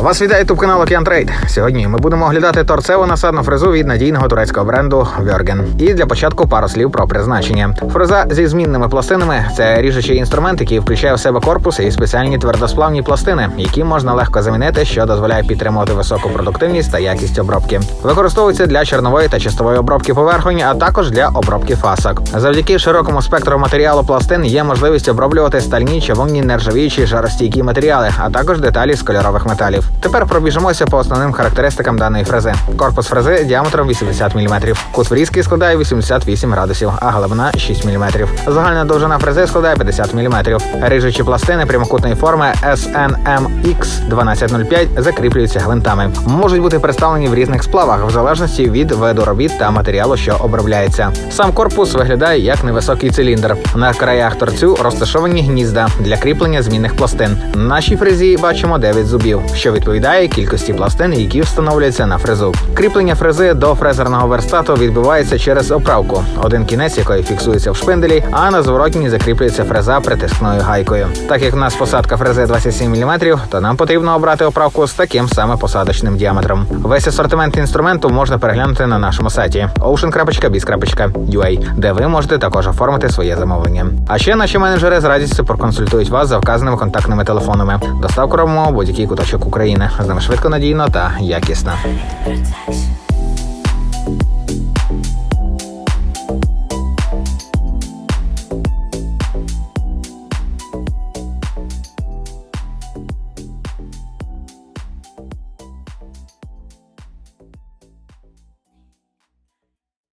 Вас вітає ютуб канал Океан Трейд. Сьогодні ми будемо оглядати торцеву насадну фрезу від надійного турецького бренду Вьорген. І для початку пару слів про призначення. Фреза зі змінними пластинами це ріжучий інструмент, який включає в себе корпус і спеціальні твердосплавні пластини, які можна легко замінити, що дозволяє підтримувати високу продуктивність та якість обробки. Використовується для чорнової та чистової обробки поверхонь, а також для обробки фасок. Завдяки широкому спектру матеріалу пластин є можливість оброблювати стальні, чавунні, нержавіючі, жаростійкі матеріали, а також деталі з кольорових металів. Тепер пробіжимося по основним характеристикам даної фрези. Корпус фрези діаметром 80 мм. Кут врізки складає 88 градусів, а глибина 6 мм. Загальна довжина фрези складає 50 мм. Ріжучі пластини прямокутної форми SNMX 1205 закріплюються гвинтами. Можуть бути представлені в різних сплавах в залежності від виду робіт та матеріалу, що обробляється. Сам корпус виглядає як невисокий циліндр. На краях торцю розташовані гнізда для кріплення змінних пластин. На нашій фрезі бачимо 9 зубів, що відповідає кількості пластин, які встановлюються на фрезу. Кріплення фрези до фрезерного верстату відбувається через оправку, один кінець якої фіксується в шпинделі, а на зворотній закріплюється фреза притискною гайкою. Так як в нас посадка фрези 27 мм, то нам потрібно обрати оправку з таким саме посадочним діаметром. Весь асортимент інструменту можна переглянути на нашому сайті ocean.biz.ua, де ви можете також оформити своє замовлення. А ще наші менеджери з радістю проконсультують вас за вказаними контактними телефонами. Доставку робимо будь-який куточок України. З нами швидко, надійно та якісно.